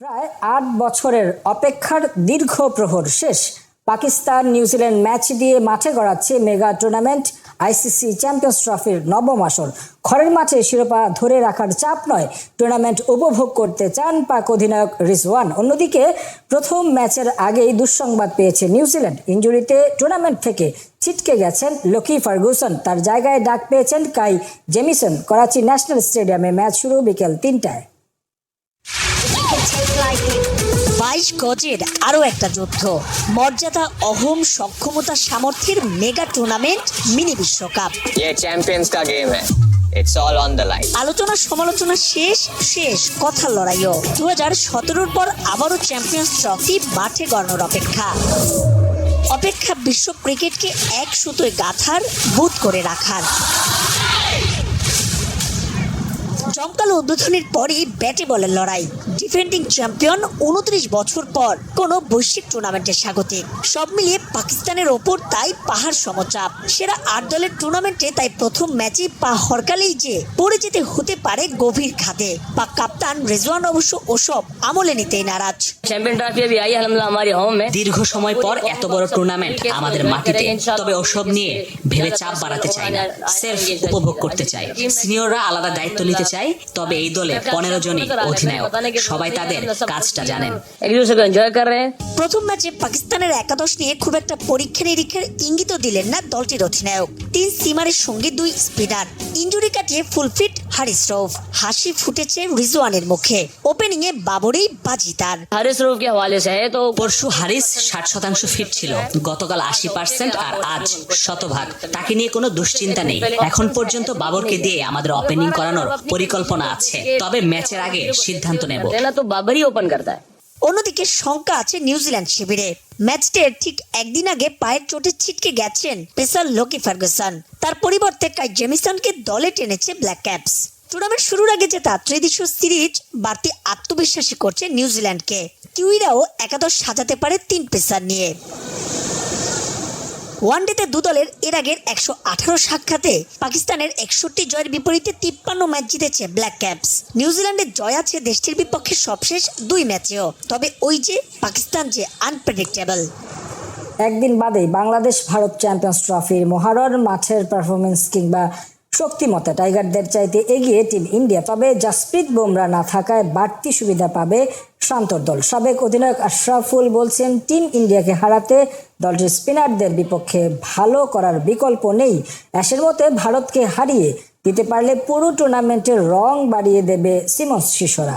প্রায় আট বছরের অপেক্ষার দীর্ঘ প্রহর শেষ। পাকিস্তান, নিউজিল্যান্ড ম্যাচ দিয়ে মাঠে গড়াচ্ছে মেগা টুর্নামেন্ট। আইসিসি চ্যাম্পিয়ন্স ট্রফির নবম আসর। ঘরের মাঠে শিরোপা ধরে রাখার চাপ নয়। টুর্নামেন্ট উপভোগ করতে চান পাক অধিনায়ক রিজওয়ান। অন্যদিকে, প্রথম ম্যাচের আগেই দুঃসংবাদ পেয়েছে নিউজিল্যান্ড। ইঞ্জুরিতে টুর্নামেন্ট থেকে ছিটকে গেছেন লকি ফার্গুসন। তার জায়গায় ডাক পেয়েছেন কাই জেমিসন। করাচি ন্যাশনাল স্টেডিয়ামে ম্যাচ শুরু বিকেল তিনটায়। বাইশ গজের আরও একটা যুদ্ধ। মর্যাদা অহম সক্ষমতা সামর্থ্যের মেগা টুর্নামেন্ট মিনি বিশ্বকাপ। আলোচনা সমালোচনা শেষ শেষ কথা লড়াইও। দু হাজার সতেরোর পর আবারও চ্যাম্পিয়ন্স ট্রফি মাঠে গড়ানোর অপেক্ষা। অপেক্ষা বিশ্ব ক্রিকেটকে এক সুতোয় গাথার বুধ করে রাখার। জমকালো উদ্বোধনের পরই ব্যাটে বলের লড়াই। ডিফেন্ডিং চ্যাম্পিয়ন উনত্রিশ বছর পর কোন বৈশ্বিক টুর্নামেন্টের স্বাগতিক সব মিলিয়ে পাকিস্তানের ওপর তাই পাহাড় সমচাপ। সেরা আট দলের টুর্নামেন্টে তাই প্রথম ম্যাচে পা হরকালেই যে পড়ে যেতে হতে পারে গভীর খাতে পাক কাপ্তান রেজওয়ান অবশ্য ওসব আমলে নিতেই নারাজ। চ্যাম্পিয়ন ট্রফি আই আলহামদুলিল্লাহ দীর্ঘ সময় পর এত বড় টুর্নামেন্ট আমাদের মাটিতে তবে ওসব নিয়ে ভেবে চাপ বাড়াতে চাই না। সেলফ উপভোগ করতে চাই। সিনিয়ররা আলাদা দায়িত্ব নিতে চায় চাই তবে এই দলে পনেরো জনই অধিনায়ক। সবাই তাদের কাজটা জানেন। প্রথম ম্যাচে পাকিস্তানের একাদশ নিয়ে খুব একটা পরীক্ষা নিরীক্ষার ইঙ্গিত দিলেন না দলটির অধিনায়ক। তিন সিমারের সঙ্গে দুই স্পিনার। ইঞ্জুরি কাটিয়ে ফুলফিট হারিস রৌফ। হাসি ফুটেছে রিজওয়ানের মুখে। ওপেনিং এ বাবরেই বাজি তার। হারিস রৌফ কে হওয়ালে তো পরশু হারিস ষাট শতাংশ ফিট ছিল। গতকাল আশি পার্সেন্ট আর আজ শতভাগ। তাকে নিয়ে কোনো দুশ্চিন্তা নেই। এখন পর্যন্ত বাবরকে দিয়ে আমাদের ওপেনিং করানোর পরিকল্পনা পরিকল্পনা আছে। তবে ম্যাচের আগে সিদ্ধান্ত নেব। তো বাবারই ওপেন করতে অন্যদিকে শঙ্কা আছে নিউজিল্যান্ড শিবিরে। ম্যাচটির ঠিক একদিন আগে পায়ের চোটে ছিটকে গেছেন পেসার লোকি ফার্গুসন। তার পরিবর্তে কাই জেমিসনকে দলে টেনেছে ব্ল্যাক ক্যাপস টুর্নামেন্ট শুরুর আগে যে তার ত্রিদেশীয় সিরিজ বাড়তি আত্মবিশ্বাসী করছে নিউজিল্যান্ডকে কিউইরাও একাদশ সাজাতে পারে তিন পেসার নিয়ে। ওয়ানডেতে দু দলের এর আগের একশো আঠারো সাক্ষাতে পাকিস্তানের একষট্টি জয়ের বিপরীতে তিপ্পান্ন ম্যাচ জিতেছে ব্ল্যাক ক্যাপস। নিউজিল্যান্ডের জয় আছে দেশটির বিপক্ষে সবশেষ দুই ম্যাচেও। তবে ওই যে পাকিস্তান যে আনপ্রেডিক্টেবল একদিন বাদেই বাংলাদেশ ভারত চ্যাম্পিয়ন্স ট্রফির মহারণ, মাঠের পারফরমেন্স কিংবা শক্তিমত্তা টাইগারদের চাইতে এগিয়ে টিম ইন্ডিয়া তবে জাসপ্রীত বুমরা না থাকায় বাড়তি সুবিধা পাবে দল। সাবেক অধিনায়ক আশরাফুল বলছেন, টিম ইন্ডিয়াকে হারাতে দলটির স্পিনারদের বিপক্ষে ভালো করার বিকল্প নেই। অ্যাশের মতে, ভারতকে হারিয়ে দিতে পারলে পুরো টুর্নামেন্টের রং বাড়িয়ে দেবে সিমন্স শিশোরা।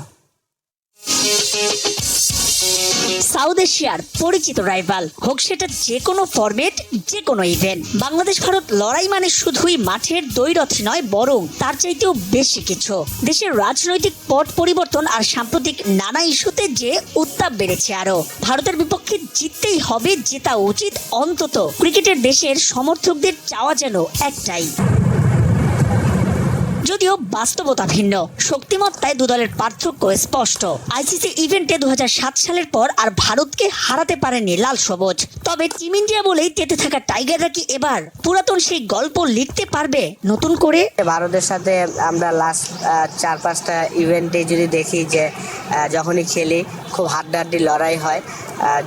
সাউথ এশিয়ার পরিচিত রাইভাল হোক সেটা যে কোনো ফরম্যাট যে কোনো ইভেন্ট বাংলাদেশ, ভারত লড়াই মানে শুধুই মাঠের দৈরথী নয়, বরং তার চাইতেও বেশি কিছু। দেশের রাজনৈতিক পট পরিবর্তন আর সাম্প্রতিক নানা ইস্যুতে যে উত্তাপ বেড়েছে আরও ভারতের বিপক্ষে জিততেই হবে, জেতা উচিত অন্তত। ক্রিকেটের দেশের সমর্থকদের চাওয়া যেন একটাই। যদিও বাস্তবতা ভিন্ন। শক্তিমত্তায় দু দলের পার্থক্য স্পষ্ট। আইসিসি ইভেন্টে দু হাজার সাত সালের পর আর ভারতকে হারাতে পারেনি লাল সবুজ। তবে টিম ইন্ডিয়া বলেই তেতে থাকা টাইগাররা কি এবার পুরাতন সেই গল্প লিখতে পারবে? নতুন করে? ভারতের সাথে আমরা লাস্ট চার পাঁচটা ইভেন্টে যদি দেখি যে যখনই খেলি খুব হাড্ডাহাড্ডি লড়াই হয়।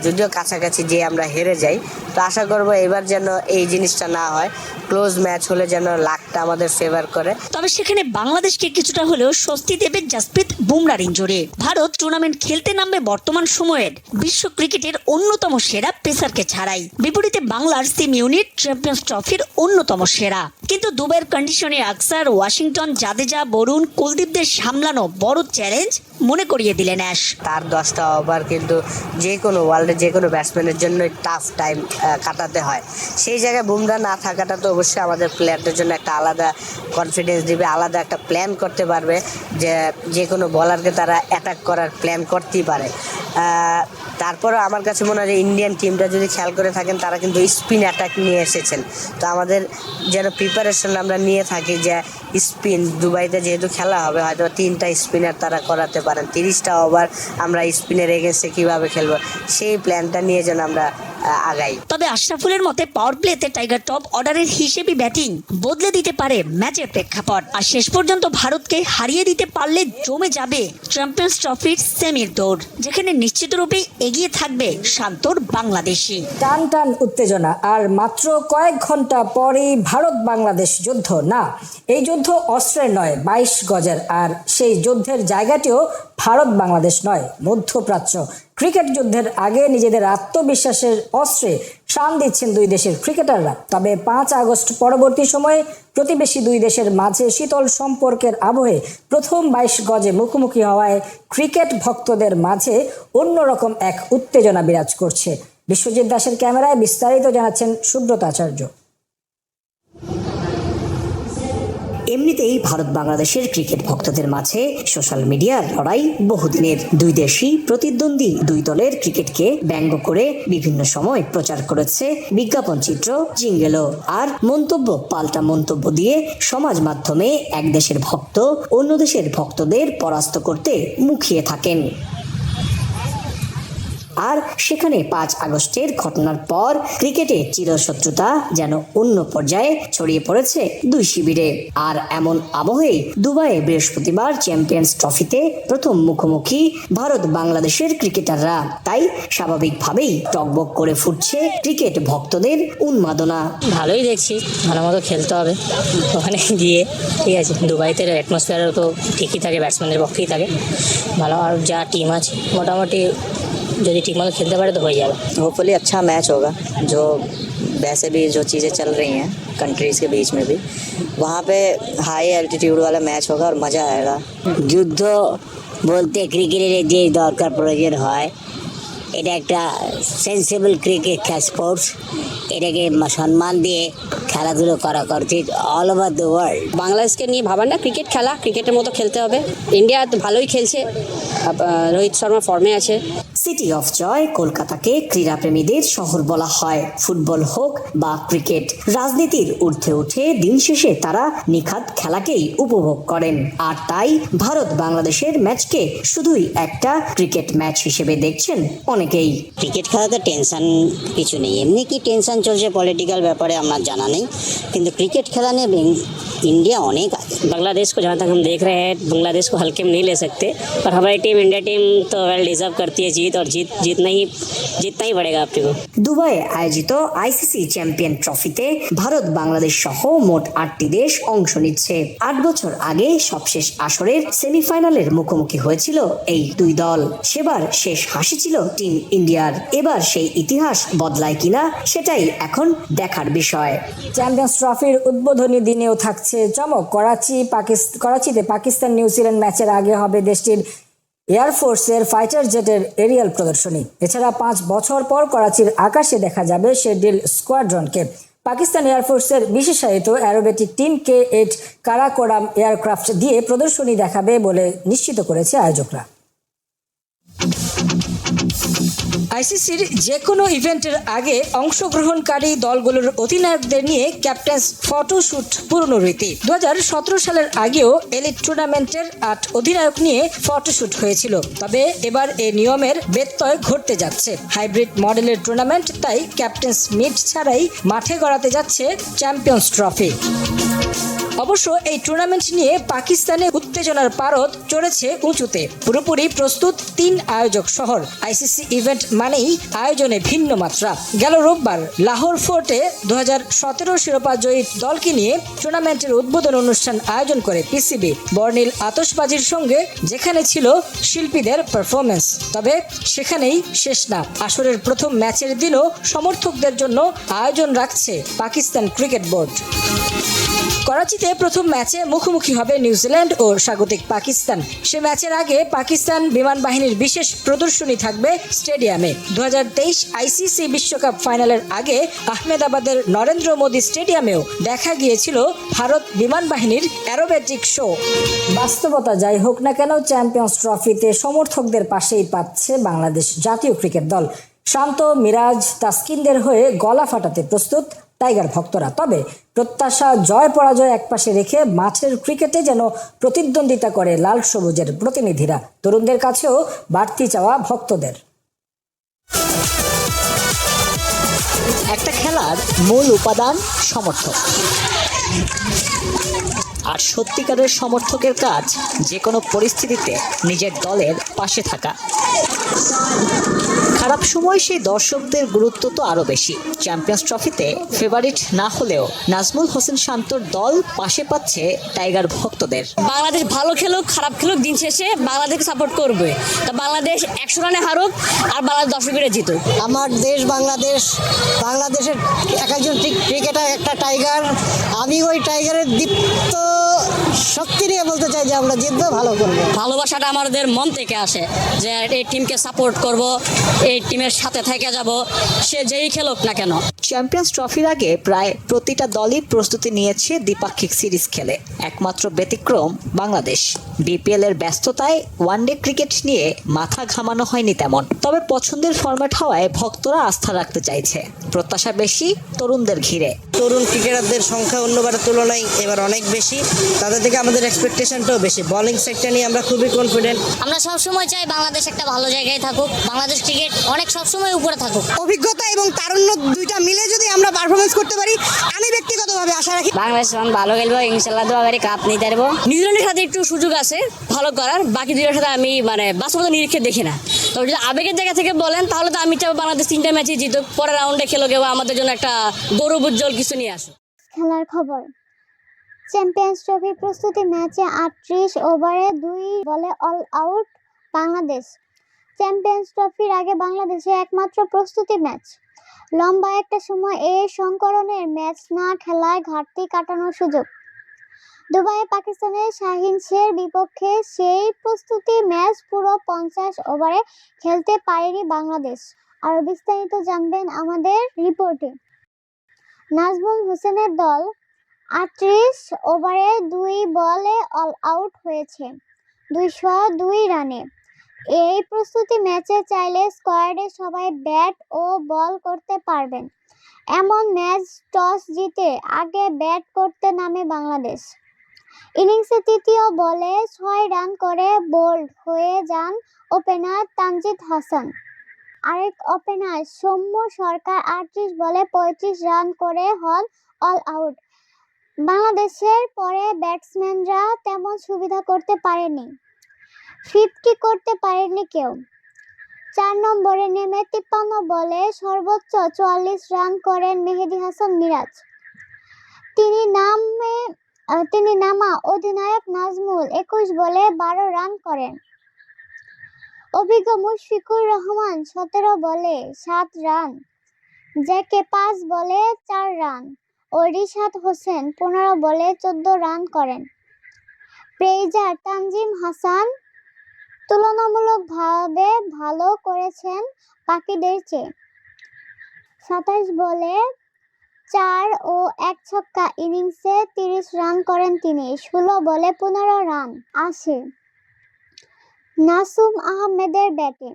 যদিও কাছাকাছি যে আমরা হেরে যাই তো আশা করব এবার যেন এই জিনিসটা না হয়। ক্লোজ ম্যাচ হলে যেন লাকটা আমাদের ফেভার করে। তবে সেখানে বাংলাদেশকে কিছুটা হলেও স্বস্তি দেবে জাসপ্রীত বুমরার ইঞ্জুরি। ভারত টুর্নামেন্ট খেলতে নামবে বর্তমান সময়ের। বিশ্ব ক্রিকেটের অন্যতম সেরা পেসারকে ছাড়াই। বিপরীতে বাংলার সিম ইউনিট চ্যাম্পিয়ন্স ট্রফির অন্যতম সেরা। কিন্তু দুবাইয়ের কন্ডিশনে আকসার, ওয়াশিংটন, জাদেজা, বরুণ, কুলদীপদের সামলানো বড় চ্যালেঞ্জ মনে করিয়ে দিলেন অ্যাশ। তার দশটা ওভার কিন্তু যে কোনো ওয়ার্ল্ডের যে কোনো ব্যাটসম্যানের জন্য টাফ টাইম কাটাতে হয়। সেই জায়গায় বুমরা না থাকাটা তো অবশ্যই আমাদের প্লেয়ারদের জন্য একটা আলাদা কনফিডেন্স দিবে, আলাদা একটা প্ল্যান করতে পারবে যে যে কোনো বলারকে তারা অ্যাটাক করার প্ল্যান করতেই পারে। তারপরে আমার কাছে মনে হয় ইন্ডিয়ান টিমটা যদি খেয়াল করে থাকেন, তারা কিন্তু স্পিন অ্যাটাক নিয়ে এসেছেন। তো আমাদের যেন প্রিপারেশন আমরা নিয়ে থাকি যে স্পিন দুবাইতে যেহেতু খেলা হবে হয়তো তিনটা স্পিনার তারা করাতে পারেন। তিরিশটা ওভার আমরা স্পিনের এগেনস্টে কীভাবে খেলব, সেই প্ল্যানটা নিয়ে যেন আমরা আগাই। তবে আশরাফুলের মতে পাওয়ার প্লেতে টাইগার টপ অর্ডারের হিসেবে ব্যাটিং বদলে দিতে পারে ম্যাচের প্রেক্ষাপট। আর শেষ পর্যন্ত ভারতকে হারিয়ে দিতে পারলে জমে যাবে চ্যাম্পিয়ন্স ট্রফির সেমির দৌড় যেখানে নিশ্চিতরূপে এগিয়ে থাকবে শান্তর বাংলাদেশি। টান টান উত্তেজনা আর মাত্র কয়েক ঘণ্টা পরেই ভারত বাংলাদেশ যুদ্ধ। না এই যুদ্ধ অস্ত্রের নয় বাইশ গজের। আর সেই যুদ্ধের জায়গাটিও ভারত বাংলাদেশ নয় মধ্যপ্রাচ্য। ক্রিকেট যুদ্ধের আগে নিজেদের আত্মবিশ্বাসের অস্ত্রে শান দিচ্ছেন দুই দেশের ক্রিকেটাররা। তবে পাঁচ আগস্ট পরবর্তী সময়ে প্রতিবেশী দুই দেশের মাঝে শীতল সম্পর্কের আবহে প্রথম বাইশ গজে মুখোমুখি হওয়ায় ক্রিকেট ভক্তদের মাঝে অন্যরকম এক উত্তেজনা বিরাজ করছে। বিশ্বজিৎ দাসের ক্যামেরায় বিস্তারিত জানাচ্ছেন সুব্রত আচার্য। এমনিতেই ভারত বাংলাদেশের ক্রিকেট ভক্তদের মাঝে সোশ্যাল মিডিয়ার লড়াই বহুদিনের। দুই দেশই প্রতিদ্বন্দ্বী দুই দলের ক্রিকেটকে ব্যঙ্গ করে বিভিন্ন সময় প্রচার করেছে বিজ্ঞাপন চিত্র, জিঙ্গেলও। আর মন্তব্য, পাল্টা মন্তব্য দিয়ে সমাজ মাধ্যমে এক দেশের ভক্ত অন্য দেশের ভক্তদের পরাস্ত করতে মুখিয়ে থাকেন। আর সেখানে পাঁচ আগস্টের ঘটনার পর ক্রিকেটে চিরশত্রুতা যেন অন্য পর্যায়ে ছড়িয়ে পড়েছে দুই শিবিরে। আর এমন আবহে দুবাইয়ে বৃহস্পতিবার চ্যাম্পিয়ন্স ট্রফিতে প্রথম মুখোমুখি ভারত বাংলাদেশের ক্রিকেটাররা। তাই স্বাভাবিকভাবেই টকবক করে ফুটছে ক্রিকেট ভক্তদের উন্মাদনা। ভালোই দেখছি, ভালো মতো খেলতে হবে। ওখানে গিয়ে, ঠিক আছে, দুবাইতে অ্যাটমসফিয়ারও তো ঠিকই থাকে ব্যাটসম্যানদের পক্ষেই থাকে। ভালো, আর যা টিম আছে, মোটামুটি যদি ঠিকমতো খেলতে পারে তো হয়ে যাবে होपफुली अच्छा मैच होगा जो वैसे भी जो चीज़ें चल रही हैं कंट्रीज़ के बीच में भी वहाँ पे हाई एल्टीट्यूड वाला मैच होगा और मज़ा आएगा যুদ্ধ বলতে ক্রিকেটের যে দরকার প্রয়োজন হয় এটা একটা সেন্সিবল ক্রিকেট স্পোর্টস এটাকে মা- সম্মান দিয়ে খেলাধুলো করা উচিত অল ওভার দ্য ওয়ার্ল্ড বাংলাদেশকে নিয়ে ভাবার না ক্রিকেট খেলা ক্রিকেটের মতো খেলতে হবে ইন্ডিয়া তো ভালোই খেলছে আপ- আহ, রোহিত শর্মা ফর্মে আছে সিটি অফ জয় কলকাতাকে ক্রীড়াপ্রেমীদের শহর বলা হয় ফুটবল হোক বা ক্রিকেট রাজনীতির ঊর্ধ্বে উঠে দিন শেষে তারা নিখাত খেলাকেই উপভোগ করেন আর তাই ভারত বাংলাদেশের ম্যাচকে শুধুই একটা ক্রিকেট ম্যাচ হিসেবে দেখছেন অনেকেই ক্রিকেট খেলাতে টেনশন কিছু নেই এমনি কি টেনশন চলছে পলিটিক্যাল ব্যাপারে আমার জানা নেই কিন্তু ক্রিকেট খেলা নিয়ে বেং- ইন্ডিয়া অনেক আগে बांग्लादेश को जहाँ तक हम देख रहे हैं बांग्लादेश को हल्के में नहीं ले सकते पर हमारी टीम इंडिया टीम तो वेल डिजर्व करती है जीत और जीत जीतना ही जीतना ही पड़ेगा अपने को দুবাইয়ে আয়োজিত আইসিসি চ্যাম্পিয়ন ট্রফিতে ভারত বাংলাদেশ সহ মোট আটটি দেশ অংশ নিচ্ছে আট বছর আগে সবশেষ আসরের সেমিফাইনালের মুখোমুখি হয়েছিল এই দুই দল সেবার শেষ হাসি ছিল টিম ইন্ডিয়ার এবার সেই ইতিহাস বদলায় কিনা সেটাই এখন দেখার বিষয় চ্যাম্পিয়ন্স ট্রফির উদ্বোধনী দিনেও থাকছে চমক করাচি পাকিস্তান করাচিতে পাকিস্তান নিউজিল্যান্ড ম্যাচের আগে হবে দেশটির এয়ারফোর্সের ফাইটার জেটের এরিয়াল প্রদর্শনী। এছাড়া পাঁচ বছর পর করাচির আকাশে দেখা যাবে শেডিল স্কোয়াড্রনকে। পাকিস্তান এয়ারফোর্সের বিশেষায়িত aerobatic team K eight Karakoram aircraft দিয়ে প্রদর্শনী দেখাবে বলে নিশ্চিত করেছে আয়োজকরা। আইসিসির যে কোনো ইভেন্টের আগে অংশগ্রহণকারী দলগুলোর অধিনায়কদের নিয়ে ক্যাপ্টেন্স ফটোশুট পুরনো রীতি। দু হাজার সতেরো সালের আগেও এলিট টুর্নামেন্টের আট অধিনায়ক নিয়ে ফটোশুট হয়েছিল। তবে এবার এ নিয়মের ব্যত্যয় ঘটতে যাচ্ছে। হাইব্রিড মডেলের টুর্নামেন্ট তাই ক্যাপ্টেন্স মিট ছাড়াই মাঠে গড়াতে যাচ্ছে চ্যাম্পিয়ন্স ট্রফি। অবশ্য এই টুর্নামেন্ট নিয়ে পাকিস্তানে উত্তেজনার পারদ চড়েছে উঁচুতে। পুরোপুরি প্রস্তুত তিন আয়োজক শহর। আইসিসি ইভেন্ট মানেই আয়োজনে ভিন্ন মাত্রা। গেল রোববার লাহোর ফোর্টে দুহাজার সতেরো শিরোপা জয়ী দলকে নিয়ে টুর্নামেন্টের উদ্বোধন অনুষ্ঠান আয়োজন করে পিসিবি বর্ণিল আতশবাজির সঙ্গে যেখানে ছিল শিল্পীদের পারফরমেন্স তবে সেখানেই শেষ না। আসরের প্রথম ম্যাচের দিনও সমর্থকদের জন্য আয়োজন রাখছে পাকিস্তান ক্রিকেট বোর্ড। করাচিতে প্রথম ম্যাচে মুখোমুখি হবে নিউজিল্যান্ড ও স্বাগতিক পাকিস্তান। সে ম্যাচের আগে পাকিস্তান বিমান বাহিনীর বিশেষ প্রদর্শনী থাকবে স্টেডিয়ামে। দু হাজার তেইশ আইসিসি বিশ্বকাপ ফাইনালের আগে আহমেদাবাদের নরেন্দ্র মোদী স্টেডিয়ামেও দেখা গিয়েছিল ভারত বিমান বাহিনীর অ্যারোবেটিক শো। বাস্তবতা যাই হোক না কেন, চ্যাম্পিয়ন্স ট্রফিতে সমর্থকদের পাশেই পাচ্ছে বাংলাদেশ জাতীয় ক্রিকেট দল। শান্ত, মিরাজ, তাসকিনদের হয়ে গলা ফাটাতে প্রস্তুত টাইগার ভক্তরা। তবে প্রত্যাশা, জয়, পরাজয় একপাশে রেখে মাঠের ক্রিকেটে যেন প্রতিদ্বন্দ্বিতা করে লাল সবুজের প্রতিনিধিরা। তরুণদের কাছেও বাড়তি চাওয়া ভক্তদের। একটা খেলার মূল উপাদান সমর্থক। আর সত্যিকারের সমর্থকের কাজ যে কোনো পরিস্থিতিতে নিজের দলের পাশে থাকা। খারাপ সময় সেই দর্শকদের গুরুত্ব তো আরও বেশি। চ্যাম্পিয়ন্স ট্রফিতে ফেভারিট না হলেও নাজমুল হোসেন শান্তর দল পাশে পাচ্ছে টাইগার ভক্তদের। বাংলাদেশ ভালো খেলুক খারাপ খেলুক দিন শেষে বাংলাদেশকে সাপোর্ট করবে। তা বাংলাদেশ একশো রানে হারুক আর বাংলাদেশ দশ উইকেটে জিতুক। আমার দেশ বাংলাদেশ বাংলাদেশের এক একজন ক্রিকেটার একটা টাইগার আমি ওই টাইগারের দীপ্ত শক্তি নিয়ে বলতে চাই যে আমরা জিতবো ভালো করব। ভালোবাসাটা আমাদের মন থেকে আসে যে এই টিমকে সাপোর্ট করব এই টিমের সাথে থেকে যাব সে যেই খেলুক না কেন। চ্যাম্পিয়ন্স ট্রফির আগে প্রায় প্রতিটা দলই প্রস্তুতি নিয়েছে দ্বিপাক্ষিক সিরিজ খেলে একমাত্র ব্যতিক্রম বাংলাদেশ। বিপিএল এর ব্যস্ততায় ওয়ানডে ক্রিকেট নিয়ে মাথা ঘামানো হয়নি তেমন তবে পছন্দের ফরম্যাট হওয়ায় ভক্তরা আস্থা রাখতে চাইছে। প্রত্যাশা বেশি তরুণদের ঘিরে। তরুণ ক্রিকেটারদের সংখ্যা অন্যবারের তুলনায় এবার অনেক বেশি। তাদের থেকে আমাদের এক্সপেকটেশনটাও বেশি। বলিং সেক্টর নিয়ে আমরা খুবই কনফিডেন্ট আমরা সবসময় চাই বাংলাদেশ একটা ভালো জায়গায় থাকুক। বাংলাদেশ ক্রিকেট অনেক সবসময় উপরে থাকুক। অভিজ্ঞতা এবং তারুণ্য দুইটা মিলে যদি আমরা পারফরমেন্স করতে পারি আমি ব্যক্তিগতভাবে আশা রাখি বাংলাদেশ ভালো খেলব ইনশাল্লাহ দোয়া করি কাপ নিতে পারব। নিউজিল্যান্ডের সাথে একটু সুযোগ আছে ভালো করার। বাকি দুইটার সাথে আমি মানে বাস্তবতা নিরীক্ষে দেখি না। তবে যদি আবেগের জায়গা থেকে বলেন তাহলে তো আমি চাইব বাংলাদেশ তিনটা ম্যাচে জিতুক। পরের রাউন্ডে খেলো কেউ আমাদের জন্য একটা গৌরব উজ্জ্বল কিছু নিয়ে আসুক। খেলার খবর। চ্যাম্পিয়ন্স ট্রফির প্রস্তুতি ম্যাচে আটত্রিশ ওভারে দুই বলে অল আউট বাংলাদেশ। চ্যাম্পিয়ন্স ট্রফির আগে বাংলাদেশে একমাত্র প্রস্তুতি ম্যাচ। লম্বা একটা সময় এ সংকরণের ম্যাচ না খেলায় ঘাটতি কাটানোর সুযোগ। দুবাইয়ে পাকিস্তানের শাহিন শের বিপক্ষে সেই প্রস্তুতি ম্যাচ পুরো পঞ্চাশ ওভারে খেলতে পারেনি বাংলাদেশ। আরও বিস্তারিত জানবেন আমাদের রিপোর্টে। নাজমুল হোসেনের দল আটত্রিশ ওভারে দুই বলে অল আউট হয়েছে। দুইশো দুই রানে। এই প্রস্তুতি ম্যাচে চাইলে স্কোয়াডে সবাই ব্যাট ও বল করতে পারবেন। এমন ম্যাচ টস জিতে আগে ব্যাট করতে নামে বাংলাদেশ। ইনিংসে তৃতীয় বলে ছয় রান করে বোল্ড হয়ে যান ওপেনার তানজিদ হাসান। আরেক ওপেনার সৌম্য সরকার আটত্রিশ বলে পঁয়ত্রিশ রান করে হল অল আউট বাংলাদেশের পরে ব্যাটসম্যানরা তেমন সুবিধা করতে পারেনি। ফিফটি করতে পারেনি কেউ। চার নম্বরে নেমে তিপ্পান্ন বলে সর্বোচ্চ চুয়াল্লিশ রান করেন মেহেদি হাসান মিরাজ। তিনি নামে, তিনি নামা অধিনায়ক নাজমুল একুশ বলে বারো রান করেন। অভিজ্ঞ মুশফিকুর রহমান সতেরো বলে সাত রান। জ্যাকে পাঁচ বলে চার রান। ও রিশাদ হোসেন পনেরো বলে চোদ্দ রান করেন। প্রেইজার তানজিম হাসান তুলনামূলকভাবে ভালো করেছেন বাকিদের চেয়ে। সাতাশ বলে চার ও এক ছক্কা ইনিংসে তিরিশ রান করেন তিনি, ষোলো বলে পনেরো রান আসে। নাসুম আহমেদের ব্যাটিং।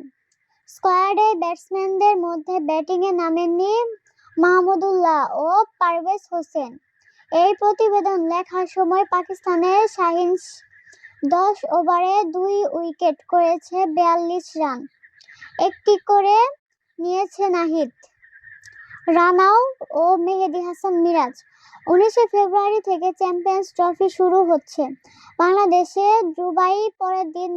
স্কোয়াডে ব্যাটসম্যানদের মধ্যে ব্যাটিংয়ে নামেননি মাহমুদুল্লাহ ও পারভেজ হোসেন। এই প্রতিবেদন লেখার সময় পাকিস্তানের শাহিন দশ ওভারে দুই উইকেট করেছে বিয়াল্লিশ রান। একটি করে নিয়েছে নাহিদ রানাও ও মেহেদি হাসান মিরাজ। উনিশে ফেব্রুয়ারি থেকে চ্যাম্পিয়ন্স ট্রফি শুরু হচ্ছে। বাংলাদেশে দুবাই পরের দিন